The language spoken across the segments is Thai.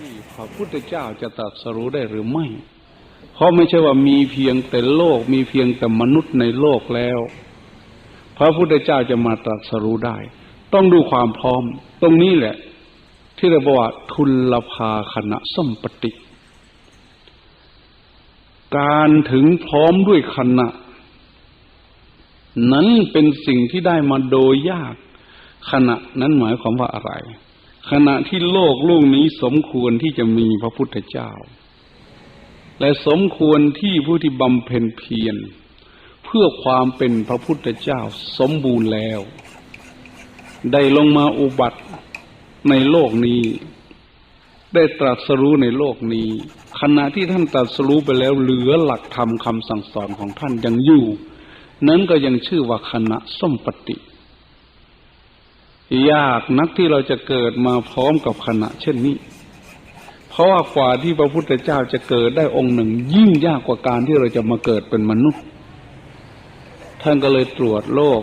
ที่พระพุทธเจ้าจะตรัสรู้ได้หรือไม่ เพราะไม่ใช่ว่ามีเพียงแต่โลก มีเพียงแต่มนุษย์ในโลกแล้ว พระพุทธเจ้าจะมาตรัสรู้ได้ ต้องดูความพร้อม ตรงนี้แหละ ที่เราบอกว่าทุลภาคณะสัมปติ การถึงพร้อมด้วยคณะ นั้นเป็นสิ่งที่ได้มาโดยยากขณะนั้นหมายความว่าอะไร ขณะที่โลกลูกนี้สมควรที่จะมีพระพุทธเจ้า และสมควรที่ผู้ที่บำเพ็ญเพียรเพื่อความเป็นพระพุทธเจ้าสมบูรณ์แล้ว ได้ลงมาอุบัติในโลกนี้ ได้ตรัสรู้ในโลกนี้ ขณะที่ท่านตรัสรู้ไปแล้วเหลือหลักธรรมคำสั่งสอนของท่านยังอยู่ นั้นก็ยังชื่อว่าคณะส้มปฏิ ยากนักที่เราจะเกิดมาพร้อมกับคณะ เช่นนี้ เพราะว่ากว่าที่พระพุทธเจ้าจะเกิดได้องค์หนึ่ง ยิ่งยากกว่าการที่เราจะมาเกิดเป็นมนุษย์ ท่านก็เลยตรวจโรค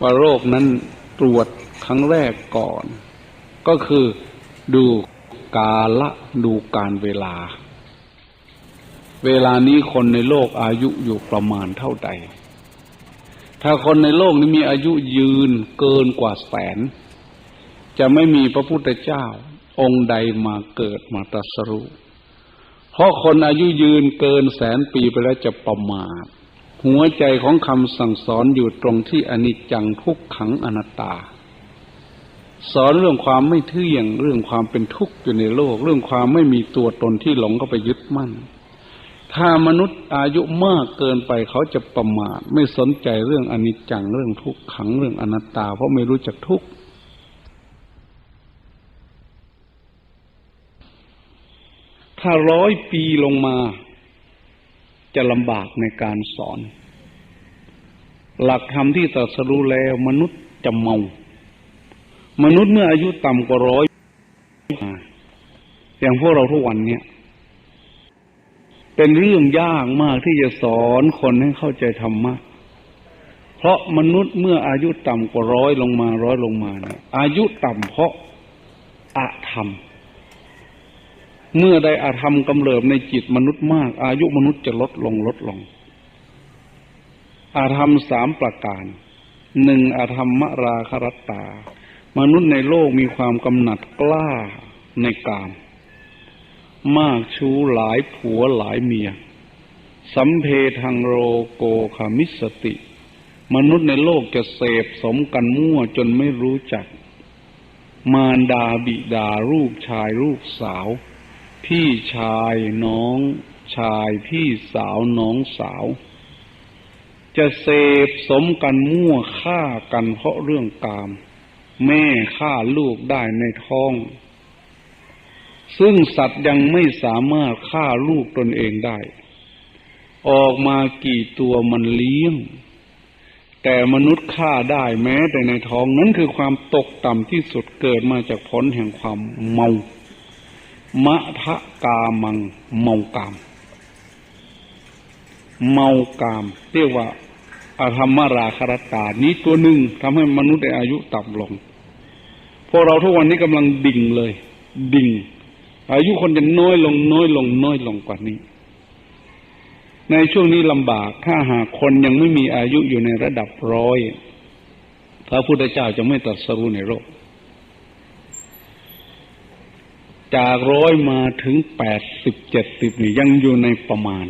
ว่าโรคนั้นตรวจครั้งแรกก่อน ก็คือดูกาละดูการเวลา เวลานี้คนในโลกอายุอยู่ประมาณเท่าใด ถ้าคนในโลกนี้มีอายุยืนเกินกว่าแสน จะไม่มีพระพุทธเจ้า องค์ใดมาเกิดมาตรัสรู้เพราะคนอายุยืนเกินแสนปีไปแล้วจะประมาทหัวใจของคำสั่งสอนอยู่ตรงที่อนิจจังทุกขังอนัตตา สอนเรื่องความไม่เที่ยงเรื่องความเป็นทุกข์อยู่ในโลก เรื่องความไม่มีตัวตนที่หลงเข้าไปยึดมั่น ถ้ามนุษย์อายุมากเกินไปเขาจะประมาทไม่สนใจเรื่องอนิจจังเรื่องทุกขังเรื่องอนัตตา เพราะไม่รู้จักทุกข์ถ้าร้อยปีลงมา จะลำบากในการสอน หลักธรรมที่ตรัสรู้แล้วมนุษย์จะเมา มนุษย์เมื่ออายุต่ำกว่าร้อยอย่างพวกเราทุกวันเนี้ย เป็นเรื่องยากมากที่จะสอนคนให้เข้าใจธรรมะ เพราะมนุษย์เมื่ออายุต่ำกว่าร้อยลงมาร้อยลงมาเนี่ยอายุต่ำเพราะอาธรรม เมื่อได้อาธรรมกำเริบในจิตมนุษย์มาก อายุมนุษย์จะลดลงลดลง อาธรรมสามประการหนึ่งอาธรรมราครัตตา มนุษย์ในโลกมีความกำหนัดกล้าในกาม มากชู้หลายผัวหลายเมีย สัมเพทังโรโกคามิสติ มนุษย์ในโลกจะเสพสมกันมั่วจนไม่รู้จัก มารดาบิดารูปชายรูปสาว พี่ชายน้องชายพี่สาวน้องสาว จะเสพสมกันมั่วฆ่ากันเพราะเรื่องกาม แม่ฆ่าลูกได้ในท้อง ซึ่งสัตว์ยังไม่สามารถฆ่าลูกตนเองได้ ออกมากี่ตัวมันเลี้ยง แต่มนุษย์ฆ่าได้แม้ แต่ในท้องนั้นคือความตกต่ำที่สุดเกิดมาจากผลแห่งความเมามะทะกามังเมากาม เมากาม เรียกว่าอาธรรมราคารตานี้ตัวหนึ่งทำให้มนุษย์ได้อายุต่ำลงพวกเราทุกวันนี้กำลังดิ่งเลย ดิ่ง อายุคนจะน้อยลงน้อยลงน้อยลงกว่านี้ ในช่วงนี้ลำบากถ้าหากคนยังไม่มีอายุอยู่ในระดับร้อยพระพุทธเจ้าจะไม่ตรัสรู้ในโลกจากร้อยมาถึงแปดสิบเจ็ดสิบนี่ยังอยู่ในประมาณ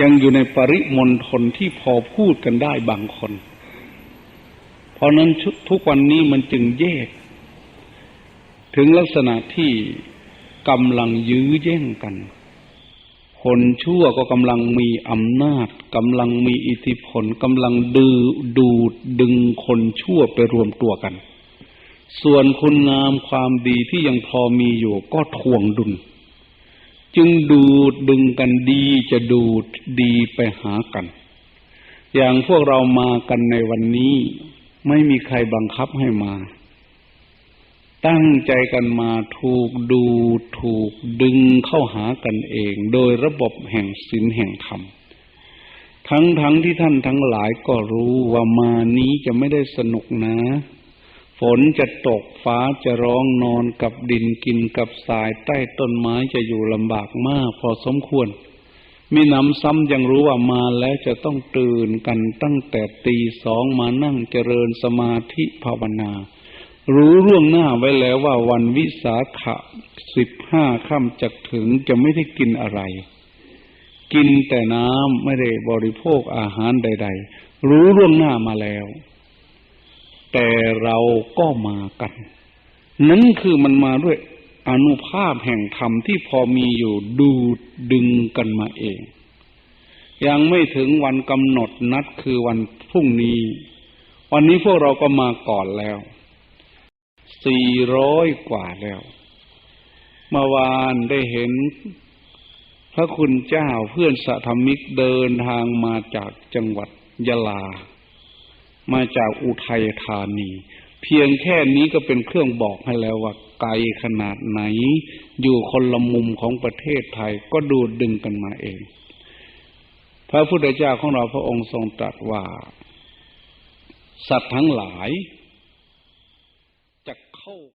ยังอยู่ในปริมณฑลที่พอพูดกันได้บางคน เพราะนั้นทุกวันนี้มันจึงแยก ถึงลักษณะที่กำลังยื้อแย่งกัน คนชั่วก็กำลังมีอำนาจกำลังมีอิทธิพลกำลังดือดูดดึงคนชั่วไปรวมตัวกัน ส่วนคุณงามความดีที่ยังพอมีอยู่ก็ทวงดุลจึงดูดดึงกันดีจะดูดดีไปหากัน อย่างพวกเรามากันในวันนี้ ไม่มีใครบังคับให้มา ตั้งใจกันมาถูกดูถูกดึงเข้าหากันเอง โดยระบบแห่งศีลแห่งธรรม ทั้งทั้งที่ท่านทั้งหลายก็รู้ว่ามานี้จะไม่ได้สนุกนะ ฝนจะตกฟ้าจะร้องนอนกับดินกินกับสายใต้ต้นไม้จะอยู่ลำบากมากพอสมควรมีหนำซ้ำยังรู้ว่ามาแล้วจะต้องตื่นกันตั้งแต่ตีสองมานั่งเจริญสมาธิภาวนา รู้ล่วงหน้าไว้แล้วว่าวันวิสาขะสิบห้าค่ำจะถึงจะไม่ได้กินอะไร กินแต่น้ำไม่ได้บริโภคอาหารใด ๆ รู้ล่วงหน้ามาแล้ว แต่เราก็มากัน นั่นคือมันมาด้วยอนุภาพแห่งธรรมที่พอมีอยู่ดูดดึงกันมาเอง ยังไม่ถึงวันกำหนดนัดคือวันพรุ่งนี้ วันนี้พวกเราก็มาก่อนแล้ว สี่ร้อยกว่าแล้ว เมื่อวานได้เห็น พระคุณเจ้าเพื่อนสัธมิกเดินทางมาจากจังหวัดยะลา มาจากอุทัยธานี เพียงแค่นี้ก็เป็นเครื่องบอกให้แล้วว่าไกลขนาดไหน อยู่คนละมุมของประเทศไทยก็ดูดดึงกันมาเอง พระพุทธเจ้าของเราพระองค์ทรงตรัสว่า สัตว์ทั้งหลาย จะเข้า